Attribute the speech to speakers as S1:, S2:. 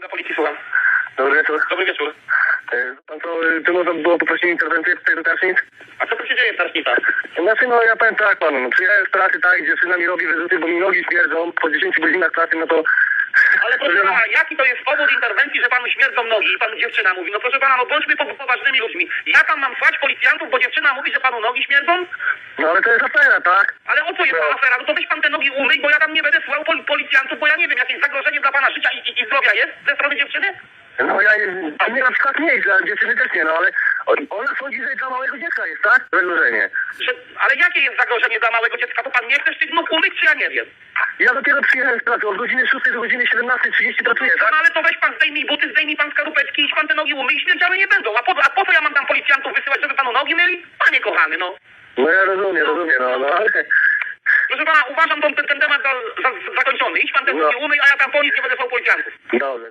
S1: Komenda policji, słucham.
S2: Dobry wieczór.
S1: Dobry wieczór.
S2: E, Pan e, czy można było poprosić interwencję tutaj do Tarcznic?
S1: A co tu się dzieje w Tarcznicach?
S2: Znaczy, no ja powiem tak panu, no, przyjechałem z pracy, tak, dziewczyna mi robi wyrzuty, bo mi nogi śmierdzą po 10 godzinach pracy, no to...
S1: Ale proszę pana, jaki to jest powód interwencji, że panu śmierdzą nogi i panu dziewczyna mówi? No proszę pana, no bądźmy po, poważnymi ludźmi. Ja tam mam słać policjantów, bo dziewczyna mówi, że panu nogi śmierdzą?
S2: No ale to jest afera, tak?
S1: Ale o co jest No. ta afera? No to weź pan te nogi umyj, bo ja tam nie będę słał pol policjantów, bo ja nie wiem, jakieś zagrożenie dla pana życia i, zdrowia jest ze strony dziewczyny?
S2: No ja, a mnie na przykład nie jest, a dziewczyny też nie, no ale on- ona sądzi, że dla małego dziecka jest, tak? Zagrożenie.
S1: Że, ale jakie jest zagrożenie dla małego dziecka? To pan nie chcesz tych nóg umyć, czy ja nie wiem?
S2: Ja dopiero przyjechałem z pracy, od godziny 6 do godziny 17.30 pracuję, No tak?
S1: ale to weź pan zdejmij buty, zdejmij pan skarupeczki, idź pan te nogi umyj śmierdziały nie będą. A po, a po co ja mam tam policjantów wysyłać, żeby panu nogi myli? Panie kochany, no uważam ten, ten temat za, za zakończony. Idź pan ten no. nie umyj, a ja tam po nic nie będę pał policjantów.
S2: Dobrze.